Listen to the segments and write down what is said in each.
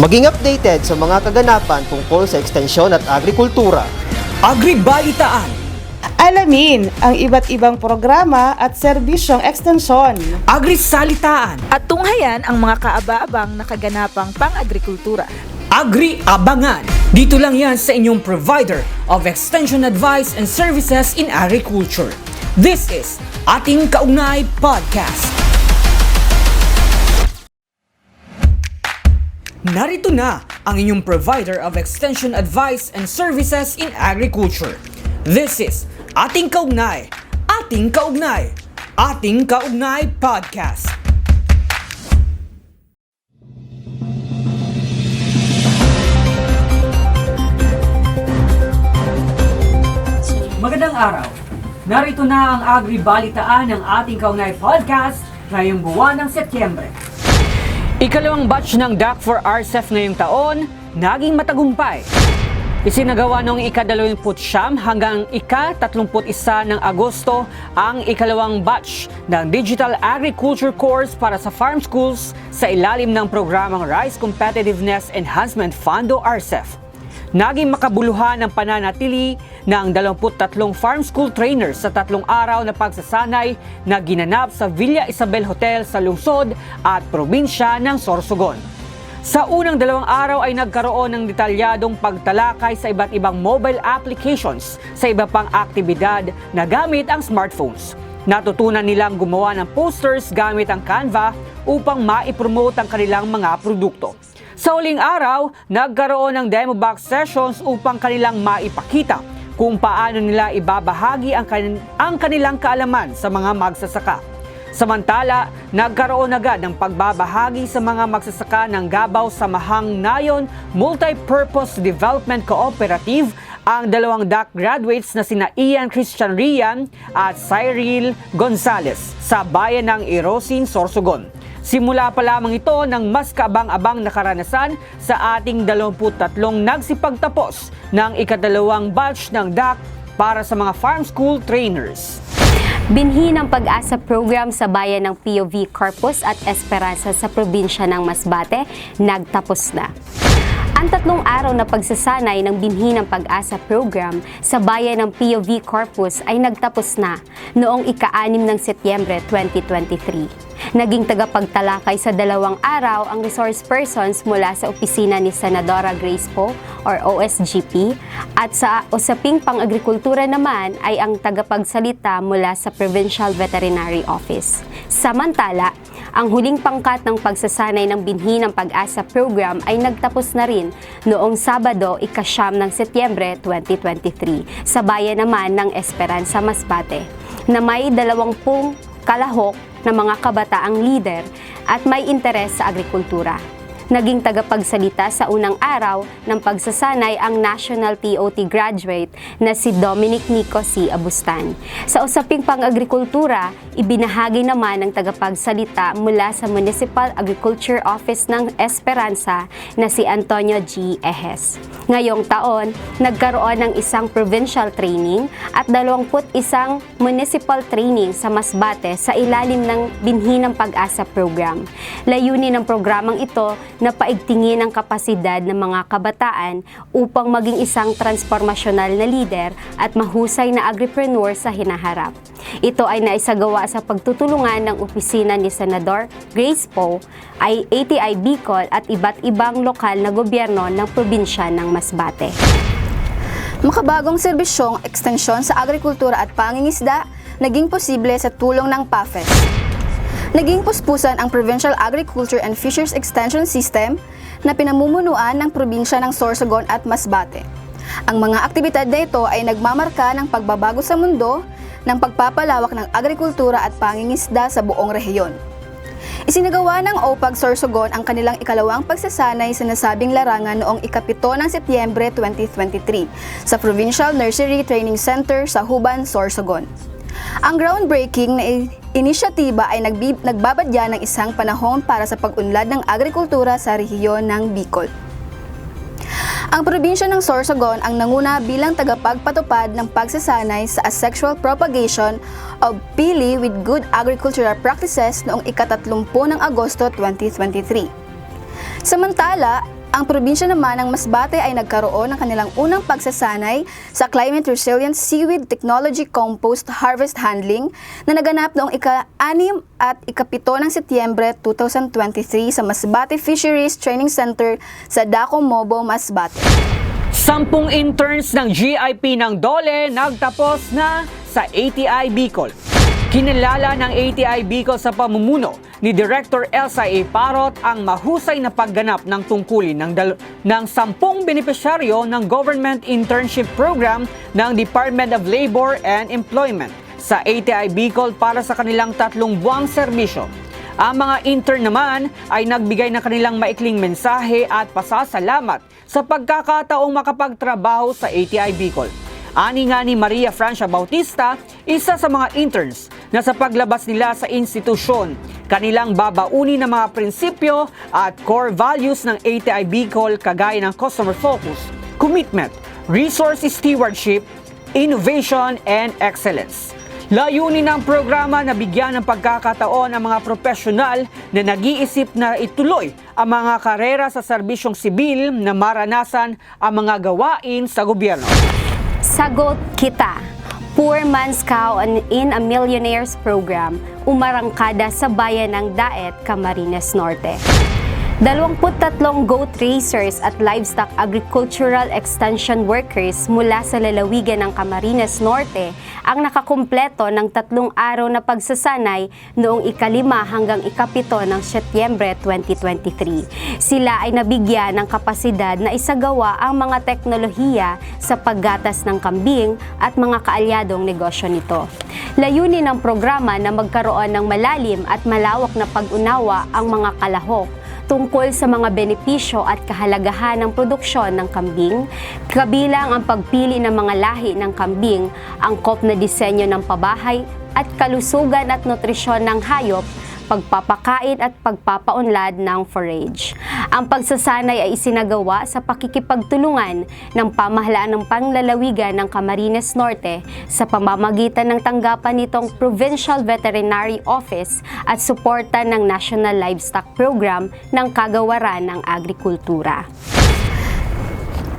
Maging updated sa mga kaganapan tungkol sa ekstensyon at agrikultura. Agribalitaan, Alamin ang iba't ibang programa at serbisyong ekstensyon. Agrisalitaan, at tunghayan ang mga kaaba-abang na kaganapang pang-agrikultura. Agri-abangan. Dito lang yan sa inyong provider of extension advice and services in agriculture. This is Ating Kaugnay Podcast. Narito na ang inyong provider of extension advice and services in agriculture. This is Ating Kaugnay, Ating Kaugnay, Ating Kaugnay Podcast. Magandang araw. Narito na ang Agri-Balitaan ng ating Kaunay Podcast ngayong buwan ng Setyembre. Ikalawang batch ng DAC for RCEF ngayong taon, naging matagumpay. Isinagawa noong ika-29 hanggang ika-31 ng Agosto ang ikalawang batch ng Digital Agriculture Course para sa farm schools sa ilalim ng programang Rice Competitiveness Enhancement Fundo RCEF. Naging makabuluhan ang pananatili ng 23 farm school trainers sa tatlong araw na pagsasanay na ginanap sa Villa Isabel Hotel sa lungsod at probinsya ng Sorsogon. Sa unang dalawang araw ay nagkaroon ng detalyadong pagtalakay sa iba't ibang mobile applications sa iba pang aktibidad na gamit ang smartphones. Natutunan nilang gumawa ng posters gamit ang Canva upang maipromote ang kanilang mga produkto. Sa uling araw, nagkaroon ng demo box sessions upang kanilang maipakita kung paano nila ibabahagi ang, kan- ang kanilang kaalaman sa mga magsasaka. Samantala, nagkaroon agad ng pagbabahagi sa mga magsasaka ng Gabaw Samahang Nayon Multi-Purpose Development Cooperative ang dalawang DAC graduates na sina Ian Christian Rian at Cyril Gonzalez sa bayan ng Irosin, Sorsogon. Simula pa lamang ito ng mas kaabang-abang na karanasan sa ating 23 nagsipagtapos ng ikadalawang batch ng DAC para sa mga farm school trainers. Binhi ng pag-asa program sa bayan ng POV Corpus at Esperanza sa probinsya ng Masbate, nagtapos na. Ang tatlong araw na pagsasanay ng binhi ng pag-asa program sa bayan ng POV Corpus ay nagtapos na noong ika-6 ng Setyembre 2023. Naging tagapagtalakay sa dalawang araw ang resource persons mula sa opisina ni Senadora Grace Poe or OSGP at sa usaping pang-agrikultura naman ay ang tagapagsalita mula sa Provincial Veterinary Office. Samantala, ang huling pangkat ng pagsasanay ng binhi ng pag-asa program ay nagtapos na rin noong Sabado, ikasyam ng Setyembre 2023 sa bayan naman ng Esperanza Masbate na may dalawampung kalahok ng mga kabataang leader at may interes sa agrikultura. Naging tagapagsalita sa unang araw ng pagsasanay ang National TOT graduate na si Dominic Nico C. Abustan. Sa usaping pang-agrikultura, ibinahagi naman ng tagapagsalita mula sa Municipal Agriculture Office ng Esperanza na si Antonio G. Ejes. Ngayong taon, nagkaroon ng isang provincial training at 21 municipal training sa Masbate sa ilalim ng Binhi ng Pag-asa program. Layunin ng programang ito na paigtingin ang kapasidad ng mga kabataan upang maging isang transformasyonal na leader at mahusay na agripreneur sa hinaharap. Ito ay naisagawa sa pagtutulungan ng opisina ni Senador Grace Poe, ay ATI Bicol at iba't ibang lokal na gobyerno ng probinsya ng Masbate. Makabagong serbisyong ekstensyon sa agrikultura at pangingisda naging posible sa tulong ng PAFES. Naging puspusan ang Provincial Agriculture and Fisheries Extension System na pinamumunuan ng probinsya ng Sorsogon at Masbate. Ang mga aktibidad na ito ay nagmamarka ng pagbabago sa mundo ng pagpapalawak ng agrikultura at pangingisda sa buong rehiyon. Isinagawa ng OPAG Sorsogon ang kanilang ikalawang pagsasanay sa nasabing larangan noong ikapito ng Setyembre 2023 sa Provincial Nursery Training Center sa Huban, Sorsogon. Ang groundbreaking na inisyatiba ay nagbi- nagbabadya ng isang panahon para sa pag-unlad ng agrikultura sa rehiyon ng Bicol. Ang probinsya ng Sorsogon ang nanguna bilang tagapagpatupad ng pagsasanay sa asexual propagation of pili with good agricultural practices noong ikatatlumpو ng Agosto 2023. Samantala, Ang probinsya naman ng Masbate ay nagkaroon ng kanilang unang pagsasanay sa Climate Resilient Seaweed Technology Compost Harvest Handling na naganap noong ika-6 at ika-7 ng Setyembre 2023 sa Masbate Fisheries Training Center sa Daco Mobo, Masbate. Sampung interns ng GIP ng Dole nagtapos na sa ATI Bicol. Kinilala ng ATI Bicol sa pamumuno ni Director Elsa A. Parot ang mahusay na pagganap ng tungkulin ng, dal- ng sampung benepisyaryo ng Government Internship Program ng Department of Labor and Employment sa ATI Bicol para sa kanilang tatlong buwang serbisyo. Ang mga intern naman ay nagbigay ng kanilang maikling mensahe at pasasalamat sa pagkakataong makapagtrabaho sa ATI Bicol. Ani nga ni Maria Francia Bautista, isa sa mga interns na sa paglabas nila sa institusyon, kanilang babaunin ng mga prinsipyo at core values ng ATI Bicol kagaya ng customer focus, commitment, resource stewardship, innovation, and excellence. Layunin ng programa na bigyan ng pagkakataon ang mga profesional na nag-iisip na ituloy ang mga karera sa serbisyong sibil na maranasan ang mga gawain sa gobyerno. Sagot kita. Poor Man's Cow in a Millionaires Program, umarangkada sa bayan ng Daet, Camarines Norte. 23 goat racers at livestock agricultural extension workers mula sa lalawigan ng Camarines Norte ang nakakumpleto ng tatlong araw na pagsasanay noong ikalima hanggang ikapito ng Setyembre 2023. Sila ay nabigyan ng kapasidad na isagawa ang mga teknolohiya sa paggatas ng kambing at mga kaalyadong negosyo nito. Layunin ng programa na magkaroon ng malalim at malawak na pag-unawa ang mga kalahok tungkol sa mga benepisyo at kahalagahan ng produksyon ng kambing, kabilang ang pagpili ng mga lahi ng kambing, angkop na disenyo ng pabahay at kalusugan at nutrisyon ng hayop, pagpapakain at pagpapaunlad ng forage. Ang pagsasanay ay isinagawa sa pakikipagtulungan ng pamahalaan ng panglalawigan ng Camarines Norte sa pamamagitan ng tanggapan nitong Provincial Veterinary Office at suporta ng National Livestock Program ng Kagawaran ng Agrikultura.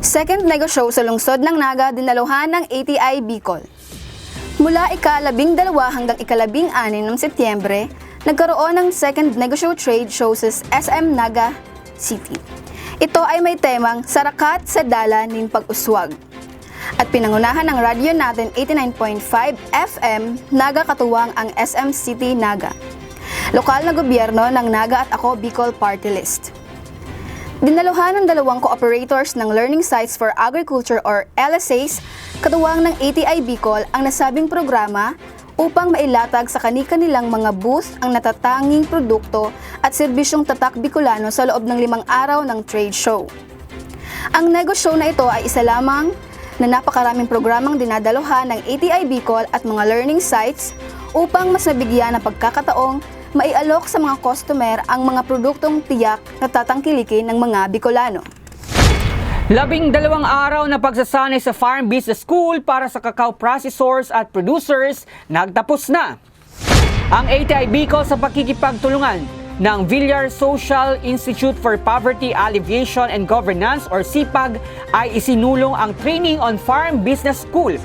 Second Nego Show sa lungsod ng Naga, dinaluhan ng ATI Bicol. Mula ikalabing dalawa hanggang ikalabing anin ng Setyembre, nagkaroon ng Second Nego Show Trade Show sa SM Naga City. Ito ay may temang Sarakat sa Dala nin Pag-uswag. At pinangunahan ng radyo natin 89.5 FM, Naga Katuwang ang SM City Naga. Lokal na gobyerno ng Naga at ako Bicol Party List. Dinaluhan ng dalawang cooperators ng Learning Sites for Agriculture or LSAs, katuwang ng ATI Bicol ang nasabing programa upang mailatag sa kani-kanilang mga booth ang natatanging produkto at serbisyong tatak Bicolano sa loob ng limang araw ng trade show. Ang nego show na ito ay isa lamang na napakaraming programang dinadaluhan ng ATI Bicol at mga learning sites upang mas nabigyan ng pagkakataong maialok sa mga customer ang mga produktong tiyak na tatangkilikin ng mga Bicolano. Labing dalawang araw na pagsasanay sa Farm Business School para sa cacao processors at producers nagtapos na. Ang ATI Bicol sa pakikipagtulungan ng Villar Social Institute for Poverty Alleviation and Governance or CIPAG ay isinulong ang Training on Farm Business School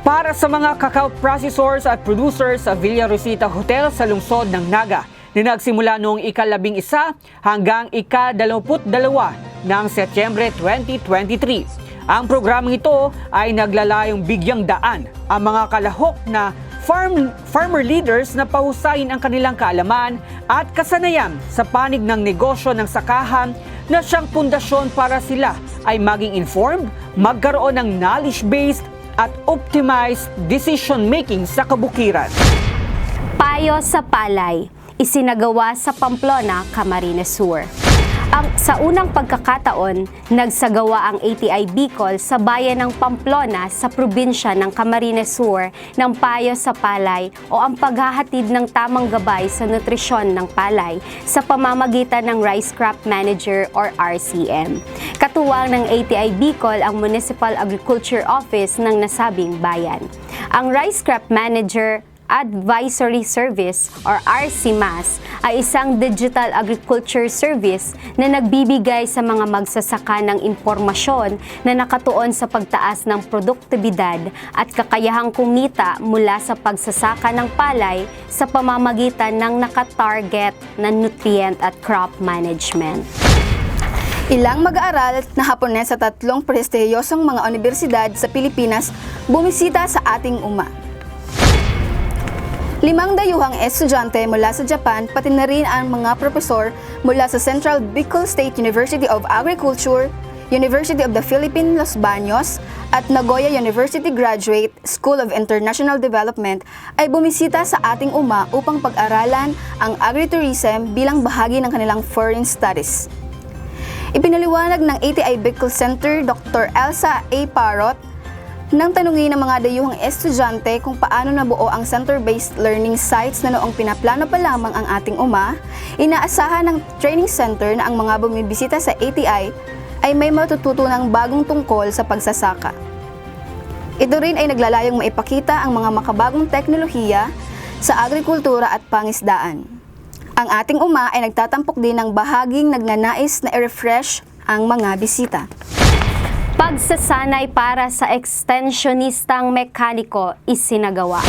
para sa mga cacao processors at producers sa Villa Rosita Hotel sa lungsod ng Naga na nagsimula noong ikalabing isa hanggang ikadalawamput dalawa ng Setyembre 2023. Ang programang ito ay naglalayong bigyang daan ang mga kalahok na farm, farmer leaders na pahusayin ang kanilang kaalaman at kasanayan sa panig ng negosyo ng sakahan na siyang pundasyon para sila ay maging informed, magkaroon ng knowledge-based at optimized decision-making sa kabukiran. Payo sa Palay, isinagawa sa Pamplona, Camarines Sur. Ang, sa unang pagkakataon, nagsagawa ang ATI Bicol sa bayan ng Pamplona sa probinsya ng Camarines Sur ng payo sa palay o ang paghahatid ng tamang gabay sa nutrisyon ng palay sa pamamagitan ng Rice Crop Manager or RCM. Katuwang ng ATI Bicol ang Municipal Agriculture Office ng nasabing bayan. Ang Rice Crop Manager Advisory Service or RCMAS ay isang digital agriculture service na nagbibigay sa mga magsasaka ng impormasyon na nakatuon sa pagtaas ng produktibidad at kakayahang kumita mula sa pagsasaka ng palay sa pamamagitan ng nakatarget na nutrient at crop management. Ilang mag-aaral na Hapones sa tatlong prestiyosong mga universidad sa Pilipinas bumisita sa ating UMA. Limang dayuhang estudyante mula sa Japan pati na rin ang mga profesor mula sa Central Bicol State University of Agriculture, University of the Philippines Los Baños at Nagoya University Graduate School of International Development ay bumisita sa ating UMA upang pag-aralan ang agritourism bilang bahagi ng kanilang foreign studies. Ipinaliwanag ng ATI Bicol Center Dr. Elsa A. Parot nang tanungin ng mga dayuhang estudyante kung paano nabuo ang center-based learning sites na noong pinaplano pa lamang ang ating UMA, inaasahan ng training center na ang mga bumibisita sa ATI ay may matututunang bagong tungkol sa pagsasaka. Ito rin ay naglalayong maipakita ang mga makabagong teknolohiya sa agrikultura at pangisdaan. Ang ating UMA ay nagtatampok din ng bahaging nagnanais na i-refresh ang mga bisita. Pagsasanay para sa extensionistang mekaniko isinagawa.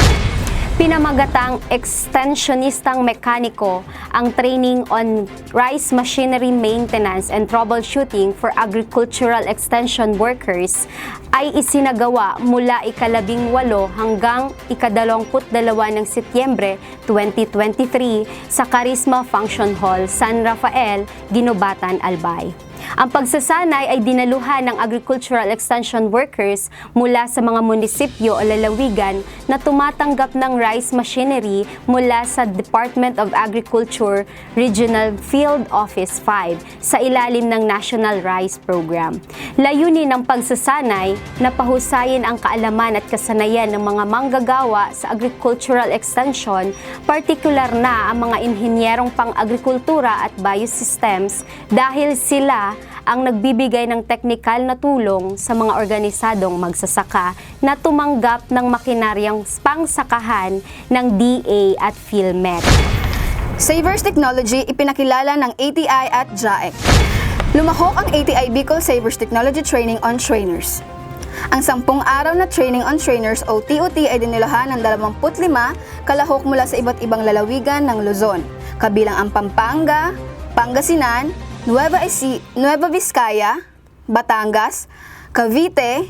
Pinamagatang extensionistang mekaniko ang training on rice machinery maintenance and troubleshooting for agricultural extension workers ay isinagawa mula ikalabing walo hanggang ikadalawamput dalawa ng Setyembre 2023 sa Karisma Function Hall, San Rafael, Ginobatan, Albay. Ang pagsasanay ay dinaluhan ng agricultural extension workers mula sa mga munisipyo o lalawigan na tumatanggap ng rice machinery mula sa Department of Agriculture Regional Field Office 5 sa ilalim ng National Rice Program. Layunin ng pagsasanay na pahusayin ang kaalaman at kasanayan ng mga manggagawa sa agricultural extension, partikular na ang mga inhinyerong pang-agrikultura at biosystems dahil sila ang nagbibigay ng teknikal na tulong sa mga organisadong magsasaka na tumanggap ng makinaryang pangsakahan ng DA at PhilMet. Savers Technology ipinakilala ng ATI at JAEC. Lumahok ang ATI Bicol Savers Technology Training on Trainers. Ang sampung araw na Training on Trainers o TOT ay dinilahan ng 25 kalahok mula sa iba't ibang lalawigan ng Luzon, kabilang ang Pampanga, Pangasinan, Nueva, Eci- Nueva Vizcaya, Batangas, Cavite,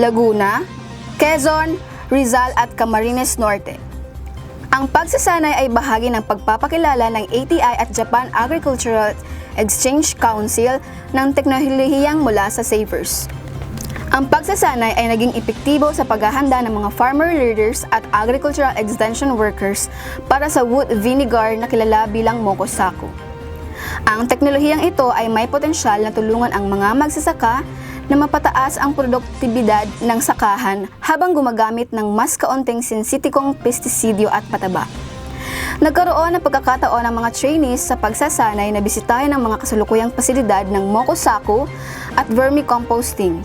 Laguna, Quezon, Rizal at Camarines Norte. Ang pagsasanay ay bahagi ng pagpapakilala ng ATI at Japan Agricultural Exchange Council ng teknolohiyang mula sa Savers. Ang pagsasanay ay naging epektibo sa paghahanda ng mga farmer leaders at agricultural extension workers para sa wood vinegar na kilala bilang Mokosaku. Ang teknolohiyang ito ay may potensyal na tulungan ang mga magsasaka na mapataas ang produktibidad ng sakahan habang gumagamit ng mas kaunting sensitikong pestisidyo at pataba. Nagkaroon ng pagkakataon ng mga trainees sa pagsasanay na bisitahin ang mga kasalukuyang pasilidad ng Mokosaku at vermicomposting.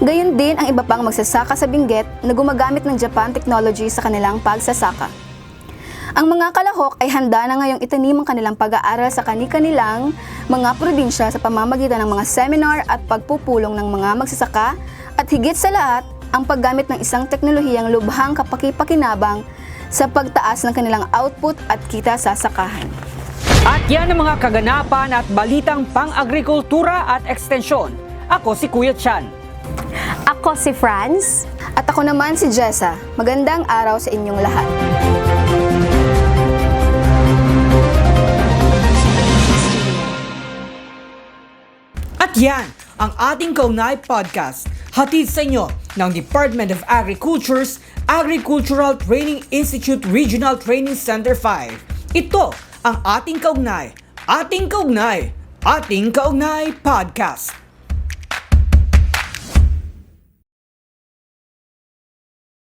Gayon din ang iba pang magsasaka sa Benguet na gumagamit ng Japan technology sa kanilang pagsasaka. Ang mga kalahok ay handa na ngayong itanim ang kanilang pag-aaral sa kani-kanilang mga probinsya sa pamamagitan ng mga seminar at pagpupulong ng mga magsasaka at higit sa lahat, ang paggamit ng isang teknolohiyang lubhang kapakipakinabang sa pagtaas ng kanilang output at kita sa sakahan. At yan ang mga kaganapan at balitang pang-agrikultura at ekstensyon. Ako si Kuya Chan. Ako si Franz. At ako naman si Jessa. Magandang araw sa inyong lahat. At yan ang ating Kaunay Podcast. Hatid sa inyo ng Department of Agriculture's Agricultural Training Institute Regional Training Center 5. Ito ang ating Kaugnay, ating Kaugnay, ating Kaugnay Podcast.